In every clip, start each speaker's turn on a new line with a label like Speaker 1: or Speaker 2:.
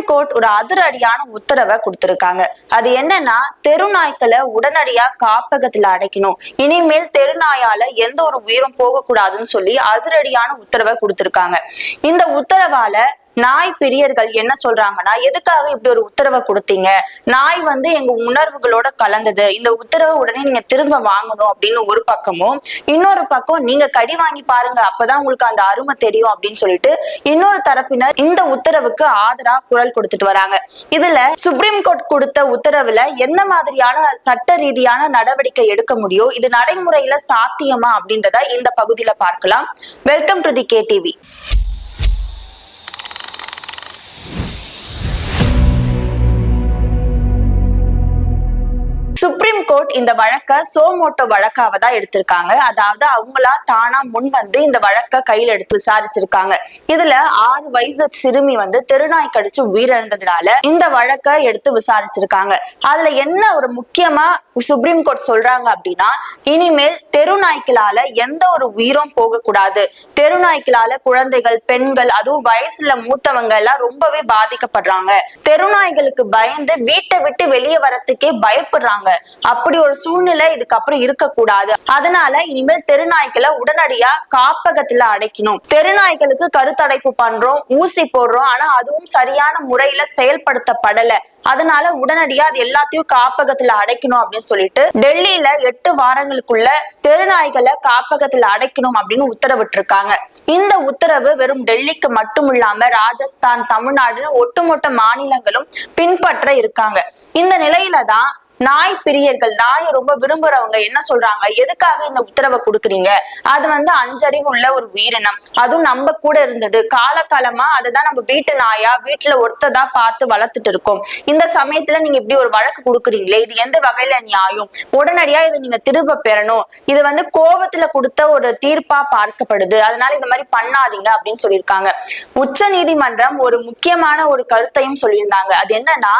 Speaker 1: Supreme court ஒரு அதிரடியான உத்தரவை கொடுத்திருக்காங்க. அது என்னன்னா தெருநாய்க்களை உடனடியா காப்பகத்துல அடைக்கணும். இனிமேல் தெருநாயால எந்த ஒரு உயிரும் போகக்கூடாதுன்னு சொல்லி அதிரடியான உத்தரவை கொடுத்திருக்காங்க. இந்த உத்தரவால நாய் பிரியர்கள் என்ன சொல்றாங்கன்னா எதுக்காக இப்படி ஒரு உத்தரவை கொடுத்தீங்க? நாய் வந்து எங்க உணர்வுகளோட கலந்தது. இந்த உத்தரவை உடனே நீங்க திரும்ப வாங்கணும் அப்படின்னு ஒரு பக்கமும் இன்னொரு பக்கம் நீங்க கடி வாங்கி பாருங்க அப்பதான் உங்களுக்கு அந்த அருமை தெரியும் அப்படின்னு சொல்லிட்டு இன்னொரு தரப்பினர் இந்த உத்தரவுக்கு ஆதரா குரல் கொடுத்துட்டு வராங்க. இதுல சுப்ரீம் கோர்ட் கொடுத்த உத்தரவுல என்ன மாதிரியான சட்ட ரீதியான நடவடிக்கை எடுக்க முடியும் இது நடைமுறையில சாத்தியமா அப்படின்றத இந்த பகுதியில பார்க்கலாம். Welcome to the K TV court இந்த வழக்க சோமோட்டோ வழக்காக தான் எடுத்திருக்காங்க. அதாவது அவங்களா தானா முன் வந்து இந்த வழக்க கையில எடுத்து விசாரிச்சிருக்காங்க. இதுல ஆறு வயசு சிறுமி வந்து தெருநாய் கடிச்சு உயிரிழந்ததுனால இந்த வழக்க எடுத்து விசாரிச்சிருக்காங்க. அதுல என்ன ஒரு முக்கியமா சுப்ரீம் கோர்ட் சொல்றாங்க அப்படின்னா இனிமேல் தெருநாய்க்களால எந்த ஒரு உயிரும் போகக்கூடாது. தெருநாய்க்களால குழந்தைகள் பெண்கள் அதுவும் வயசுல மூத்தவங்க எல்லாம் ரொம்பவே பாதிக்கப்படுறாங்க. தெருநாய்களுக்கு பயந்து வீட்டை விட்டு வெளியே வரத்துக்கே பயப்படுறாங்க. அப்படி ஒரு சூழ்நிலை இதுக்கப்புறம் இருக்கக்கூடாது. அதனால இனிமேல் தெருநாய்க்களை உடனடியா காப்பகத்துல அடைக்கணும். தெருநாய்களுக்கு கருத்தடைப்பு பண்றோம் ஊசி போடுறோம். ஆனா அதுவும் சரியான முறையில செயல்படுத்தப்படல. அதனால உடனடியா அது எல்லாத்தையும் காப்பகத்துல அடைக்கணும் அப்படின்னு சொல்லிட்டு டெல்லியில எட்டு வாரங்களுக்குள்ள தெருநாய்களை காப்பகத்துல அடைக்கணும் அப்படின்னு உத்தரவிட்டிருக்காங்க. இந்த உத்தரவு வெறும் டெல்லிக்கு மட்டும் இல்லாம ராஜஸ்தான் தமிழ்நாடுன்னு ஒட்டுமொத்த மாநிலங்களும் பின்பற்ற இருக்காங்க. இந்த நிலையில தான் நாய் பிரியர்கள் நாயை ரொம்ப விரும்புறவங்க என்ன சொல்றாங்க? எதுக்காக இந்த உத்தரவை கொடுக்குறீங்க? அது வந்து அஞ்சறிவு உள்ள ஒரு உயிரினம். அதுவும் நம்ம கூட இருந்தது. காலகாலமா அதுதான் நம்ம வீட்டு நாயா வீட்டுல ஒருத்ததா பார்த்து வளர்த்துட்டு இருக்கோம். இந்த சமயத்துல நீங்க இப்படி ஒரு வழக்கு கொடுக்குறீங்களே இது எந்த வகையில நியாயம்? உடனடியா இதை நீங்க திரும்ப பெறணும். இது வந்து கோபத்துல கொடுத்த ஒரு தீர்ப்பா பார்க்கப்படுது. அதனால இந்த மாதிரி பண்ணாதீங்க அப்படின்னு சொல்லியிருக்காங்க. உச்ச நீதிமன்றம் ஒரு முக்கியமான ஒரு கருத்தையும் சொல்லியிருந்தாங்க. அது என்னன்னா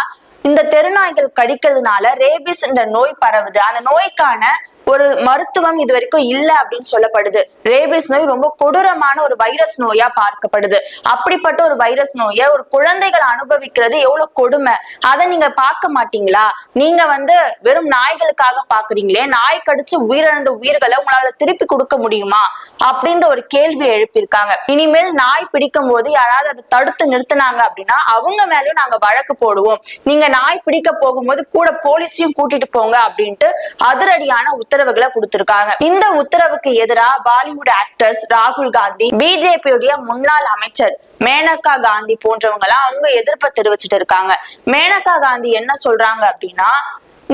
Speaker 1: இந்த தெருநாய்கள் கடிக்கிறதுனால ரேபிஸ் என்ற நோய் பரவுது. அந்த நோய்க்கான ஒரு மருத்துவம் இது வரைக்கும் இல்ல அப்படின்னு சொல்லப்படுது. ரேபிஸ் நோய் ரொம்ப கொடூரமான ஒரு வைரஸ் நோயா பார்க்கப்படுது. அப்படிப்பட்ட ஒரு வைரஸ் நோயை ஒரு குழந்தைகள் அனுபவிக்கிறது எவ்வளவு கொடுமை? அதை நீங்க பார்க்க மாட்டீங்களா? நீங்க வந்து வெறும் நாய்களுக்காக பாக்குறீங்களே நாய் கடிச்சு உயிரிழந்த உயிர்களை உங்களால திருப்பி கொடுக்க முடியுமா? அப்படின்ற ஒரு கேள்வி எழுப்பியிருக்காங்க. இனிமேல் நாய் பிடிக்கும் போது யாராவது அதை தடுத்து நிறுத்தினாங்க அப்படின்னா அவங்க மேலயும் நாங்க வழக்கு போடுவோம். நீங்க நாய் பிடிக்க போகும்போது கூட போலீஸையும் கூட்டிட்டு போங்க அப்படின்ட்டு அதிரடியான உத்தரவுகளை கொடுத்திருக்காங்க. இந்த உத்தரவுக்கு எதிராக பாலிவுட் ஆக்டர்ஸ் ராகுல் காந்தி பிஜேபியுடைய முன்னாள் அமைச்சர் மேனகா காந்தி போன்றவங்க எல்லாம் அவங்க எதிர்ப்பை தெரிவிச்சிட்டு இருக்காங்க. மேனகா காந்தி என்ன சொல்றாங்க அப்படின்னா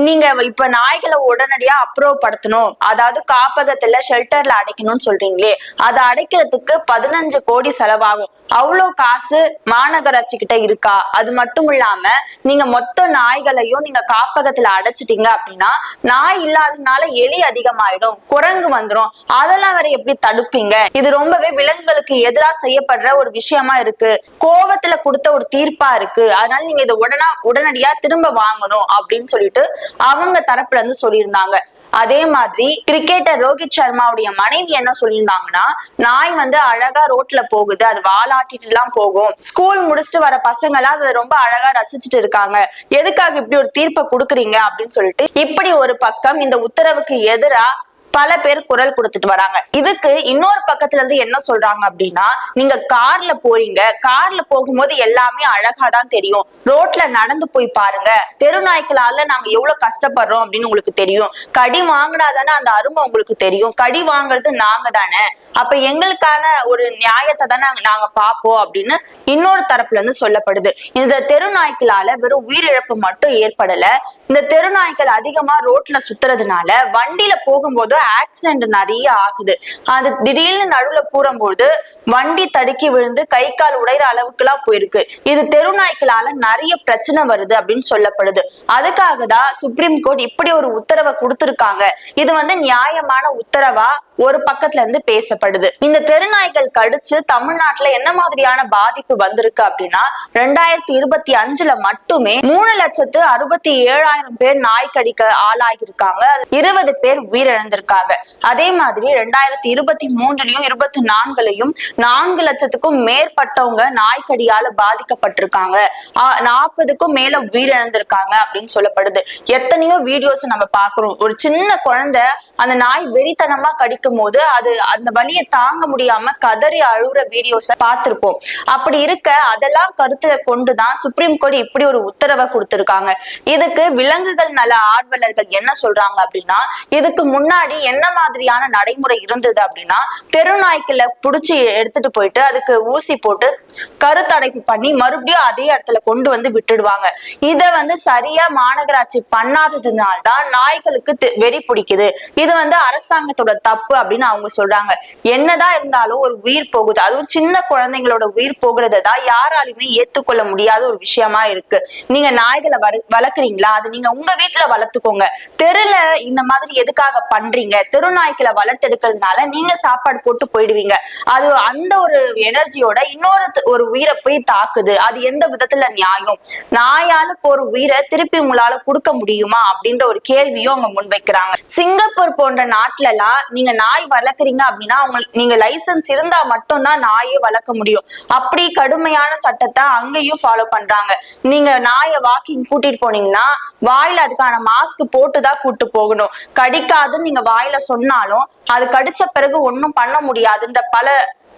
Speaker 1: நீங்க இப்ப நாய்களை உடனடியா அப்ரூவ் படுத்தணும். அதாவது காப்பகத்துல ஷெல்டர்ல அடைக்கணும்னு சொல்றீங்களே அதை அடைக்கிறதுக்கு பதினஞ்சு கோடி செலவாகும். அவ்வளவு காசு மாநகராட்சி கிட்ட இருக்கா? அது மட்டும் இல்லாம நீங்க மொத்த நாய்களையும் நீங்க காப்பகத்துல அடைச்சிட்டீங்க அப்படின்னா நாய் இல்லாததுனால எலி அதிகமாயிடும் குரங்கு வந்துரும். அதெல்லாம் வரை எப்படி தடுப்பீங்க? இது ரொம்பவே விலங்குகளுக்கு எதிரா செய்யப்படுற ஒரு விஷயமா இருக்கு. கோவத்துல கொடுத்த ஒரு தீர்ப்பா இருக்கு. அதனால நீங்க இதை உடனே உடனடியா திரும்ப வாங்கணும் அப்படின்னு சொல்லிட்டு அவங்க தரப்புல இருந்து சொல்லியிருந்தாங்க. அதே மாதிரி கிரிக்கெட்டர் ரோஹித் சர்மாவுடைய மனைவி என்ன சொல்லியிருந்தாங்கன்னா நாய் வந்து அழகா ரோட்ல போகுது அது வாலாட்டிட்டு எல்லாம் போகும். ஸ்கூல் முடிச்சுட்டு வர பசங்க எல்லாம் அதை ரொம்ப அழகா ரசிச்சுட்டு இருக்காங்க. எதுக்காக இப்படி ஒரு தீர்ப்பை கொடுக்குறீங்க அப்படின்னு சொல்லிட்டு இப்படி ஒரு பக்கம் இந்த உத்தரவுக்கு எதிரா பல பேர் குரல் கொடுத்துட்டு வராங்க. இதுக்கு இன்னொரு பக்கத்துல இருந்து என்ன சொல்றாங்க அப்படின்னா நீங்க கார்ல போறீங்க. கார்ல போகும்போது எல்லாமே அழகா தான் தெரியும். ரோட்ல நடந்து போய் பாருங்க. தெருநாய்க்களால நாங்க எவ்வளவு கஷ்டப்படுறோம் அப்படின்னு உங்களுக்கு தெரியும். கடி வாங்கினாதானே அந்த அருமை உங்களுக்கு தெரியும். கடி வாங்குறது நாங்க தானே. அப்ப எங்களுக்கான ஒரு நியாயத்தை தானே நாங்க பார்ப்போம் அப்படின்னு இன்னொரு தரப்புல இருந்து சொல்லப்படுது. இந்த தெருநாய்க்களால வெறும் உயிரிழப்பு மட்டும் ஏற்படல. இந்த தெருநாய்க்கள் அதிகமா ரோட்ல சுத்துறதுனால வண்டியில போகும்போது ஆக்சிடென்ட் நிறைய ஆகுது. அது திடீர்னு நடுவுல போகும்போது வண்டி தடுக்கி விழுந்து கை கால் உடையிற அளவுக்குலாம் போயிருக்கு. இது தெரு நாய்க்களால நிறைய பிரச்சனை வருது அப்படின்னு சொல்லப்படுது. அதுக்காக தான் சுப்ரீம் கோர்ட் இப்படி ஒரு உத்தரவை கொடுத்திருக்காங்க. இது வந்து நியாயமான உத்தரவா ஒரு பக்கத்துல இருந்து பேசப்படுது. இந்த தெருநாய்கள் கடிச்சு தமிழ்நாட்டுல என்ன மாதிரியான பாதிப்பு வந்திருக்கு அப்படின்னா ரெண்டாயிரத்தி இருபத்தி அஞ்சுல மட்டுமே மூணு லட்சத்து அறுபத்தி ஏழாயிரம் பேர் நாய் கடிக்க ஆளாகியிருக்காங்க இருபது பேர் உயிரிழந்திருக்காங்க. அதே மாதிரி ரெண்டாயிரத்தி இருபத்தி மூன்றுலயும் இருபத்தி நான்குலயும் நான்கு லட்சத்துக்கும் மேற்பட்டவங்க நாய்க்கடியால பாதிக்கப்பட்டிருக்காங்க. நாற்பதுக்கும் மேல உயிரிழந்திருக்காங்க அப்படின்னு சொல்லப்படுது. எத்தனையோ வீடியோஸ் நம்ம பாக்குறோம் ஒரு சின்ன குழந்தை அந்த நாய் வெறித்தனமா கடிக்க கடிக்கும் போது அது அந்த வலியை தாங்க முடியாம கதறி அழுகுற வீடியோஸ் பார்த்திருப்போம். அப்படி இருக்க அதெல்லாம் கருத்துல கொண்டுதான் சுப்ரீம் கோர்ட் இப்படி ஒரு உத்தரவை கொடுத்திருக்காங்க. இதுக்கு விலங்குகள் நல ஆர்வலர்கள் என்ன சொல்றாங்க அப்படின்னா இதுக்கு முன்னாடி என்ன மாதிரியான நடைமுறை இருந்தது அப்படின்னா தெருநாய்க்குல புடிச்சு எடுத்துட்டு போயிட்டு அதுக்கு ஊசி போட்டு கருத்தடைப்பு பண்ணி மறுபடியும் அதே இடத்துல கொண்டு வந்து விட்டுடுவாங்க. இத வந்து சரியா மாநகராட்சி பண்ணாததுனால தான் நாய்களுக்கு வெறி பிடிக்குது. இது வந்து அரசாங்கத்தோட தப்பு அப்படின்னு அவங்க சொல்றாங்க. என்னதான் இருந்தாலும் ஒரு உயிர் போகுது. அதுவும் சின்ன குழந்தைங்களோட உயிர் போகிறத தான் யாராலையுமே ஏத்துக்கொள்ள முடியாத ஒரு விஷயமா இருக்கு. நீங்க நாய்களை வளர்க்குறீங்களா? அது நீங்க உங்க வீட்டுல வளர்த்துக்கோங்க. தெருல இந்த மாதிரி எதுக்காக பண்றீங்க? தெரு நாய்க்களை வளர்த்தெடுக்கிறதுனால நீங்க சாப்பாடு போட்டு போயிடுவீங்க. அது அந்த ஒரு எனர்ஜியோட இன்னொரு ஒரு உயிரை போய் தாக்குது. அது எந்த விதத்துல நியாயம்? நாயால போற உயிரை திருப்பி உங்களால கொடுக்க முடியுமா? அப்படின்ற ஒரு கேள்வியும் அவங்க முன்வைக்கிறாங்க. சிங்கப்பூர் போன்ற நாட்டுல எல்லாம் நீங்க நாய் வளர்க்குறீங்க அப்படின்னா அவங்களுக்கு நீங்க லைசன்ஸ் இருந்தா மட்டும்தான் நாயை வளர்க்க முடியும். அப்படி கடுமையான சட்டத்தை அங்கேயும் ஃபாலோ பண்றாங்க. நீங்க நாயை வாக்கிங் கூட்டிட்டு போனீங்கன்னா வாயில அதுக்கான மாஸ்க் போட்டுதான் கூட்டு போகணும். கடிக்காதுன்னு நீங்க வாயில சொன்னாலும் அது கடிச்ச பிறகு ஒண்ணும் பண்ண முடியாதுன்ற பல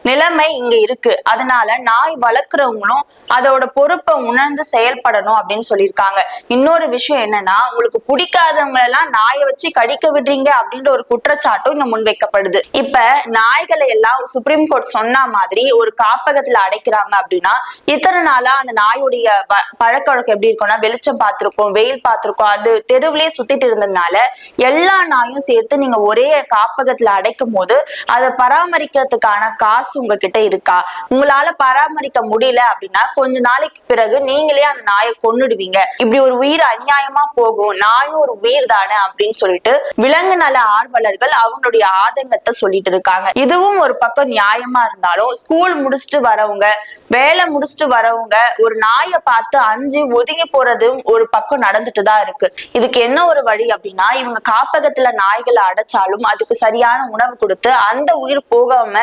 Speaker 1: நிலைமை இங்க இருக்கு. அதனால நாய் வளர்க்குறவங்களும் அதோட பொறுப்பை உணர்ந்து செயல்படணும் அப்படின்னு சொல்லியிருக்காங்க. இன்னொரு விஷயம் என்னன்னா உங்களுக்கு பிடிக்காதவங்க எல்லாம் நாயை வச்சு கடிக்க விடுறீங்க அப்படின்ற ஒரு குற்றச்சாட்டும் இங்க முன்வைக்கப்படுது. இப்ப நாய்களை எல்லாம் சுப்ரீம் கோர்ட் சொன்ன மாதிரி ஒரு காப்பகத்துல அடைக்கிறாங்க அப்படின்னா இத்தனை நாளா அந்த நாயுடைய பழக்க வழக்கம் எப்படி இருக்கும்னா வெளிச்சம் பார்த்திருக்கோம் வெயில் பார்த்திருக்கோம் அது தெருவிலேயே சுத்திட்டு இருந்ததுனால எல்லா நாயும் சேர்த்து நீங்க ஒரே காப்பகத்துல அடைக்கும் போது அதை பராமரிக்கிறதுக்கான காசு காசு உங்ககிட்ட இருக்கா? உங்களால பராமரிக்க முடியல அப்படின்னா கொஞ்ச நாளைக்கு பிறகு நீங்களே அந்த நாயை கொன்னுடுவீங்க. இப்படி ஒரு உயிர் அநியாயமா போகும். நாயும் ஒரு உயிர் தானே அப்படின்னு சொல்லிட்டு விலங்கு நல ஆர்வலர்கள் அவங்களுடைய ஆதங்கத்தை சொல்லிட்டு இருக்காங்க. இதுவும் ஒரு பக்கம் நியாயமா இருந்தாலும் ஸ்கூல் முடிச்சுட்டு வரவங்க வேலை முடிச்சுட்டு வரவங்க ஒரு நாயை பார்த்து அஞ்சு ஒதுங்கி போறதும் ஒரு பக்கம் நடந்துட்டு தான் இருக்கு. இதுக்கு என்ன ஒரு வழி அப்படின்னா இவங்க காப்பகத்துல நாய்களை அடைச்சாலும் அதுக்கு சரியான உணவு கொடுத்து அந்த உயிர் போகாம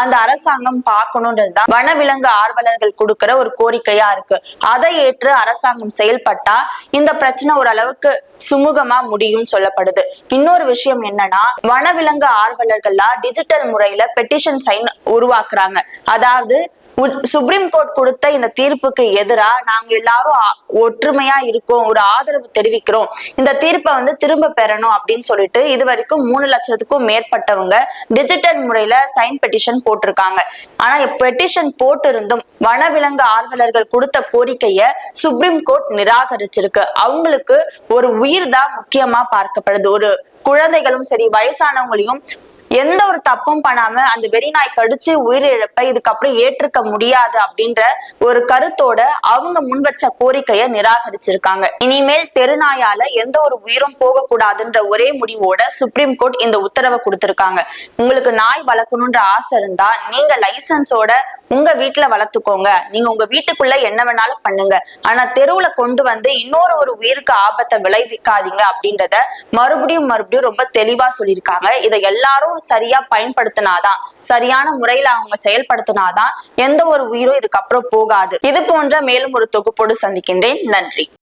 Speaker 1: அந்த அரசாங்கம் பார்க்கணுன்றதுதான் வனவிலங்கு ஆர்வலர்கள் கொடுக்கிற ஒரு கோரிக்கையா இருக்கு. அதை ஏற்று அரசாங்கம் செயல்பட்டா இந்த பிரச்சனை ஓரளவுக்கு சுமூகமா முடியும் சொல்லப்படுது. இன்னொரு விஷயம் என்னன்னா வனவிலங்கு ஆர்வலர்கள்லாம் டிஜிட்டல் முறையில பெட்டிஷன் சைன் உருவாக்குறாங்க. அதாவது சுப்ரீம் கோர்ட் கொடுத்த இந்த தீர்ப்புக்கு எதிரா நாங்க எல்லாரும் ஒற்றுமையா இருக்கோம் ஒரு ஆதரவு தெரிவிக்கிறோம். இந்த தீர்ப்பை வந்து திரும்ப பெறணும் அப்படின்னு சொல்லிட்டு இது வரைக்கும் மூணு லட்சத்துக்கும் மேற்பட்டவங்க டிஜிட்டல் முறையில சைன் பெட்டிஷன் போட்டிருக்காங்க. ஆனா பெட்டிஷன் போட்டிருந்தும் வனவிலங்கு ஆர்வலர்கள் கொடுத்த கோரிக்கையை சுப்ரீம் கோர்ட் நிராகரிச்சிருக்கு. அவங்களுக்கு ஒரு உயிர் தான் முக்கியமா பார்க்கப்படுது. ஒரு குழந்தைகளும் சரி வயசானவங்களையும் எந்த ஒரு தப்பும் பண்ணாம அந்த வெறிநாய் கடிச்சு உயிரிழப்பை இதுக்கப்புறம் ஏற்றுக்க முடியாது அப்படின்ற ஒரு கருத்தோட அவங்க முன் வச்ச கோரிக்கையை நிராகரிச்சிருக்காங்க. இனிமேல் தெருநாயால எந்த ஒரு உயிரும் போகக்கூடாதுன்ற ஒரே முடிவோட சுப்ரீம் கோர்ட் இந்த உத்தரவை கொடுத்திருக்காங்க. உங்களுக்கு நாய் வளர்க்கணுன்ற ஆசை இருந்தா நீங்க லைசன்ஸோட உங்க வீட்டுல வளர்த்துக்கோங்க. நீங்க உங்க வீட்டுக்குள்ள என்ன வேணாலும் பண்ணுங்க. ஆனா தெருவுல கொண்டு வந்து இன்னொரு ஒரு உயிருக்கு ஆபத்தை விளைவிக்காதீங்க அப்படின்றத மறுபடியும் மறுபடியும் ரொம்ப தெளிவா சொல்லியிருக்காங்க. இதை எல்லாரும் சரியா பயன்படுத்தினாதான் சரியான முறையில அவங்க செயல்படுத்தினாதான் எந்த ஒரு உயிரும் இதுக்கப்புறம் போகாது. இது போன்ற மேலும் ஒரு தொகுப்போடு சந்திக்கின்றேன். நன்றி.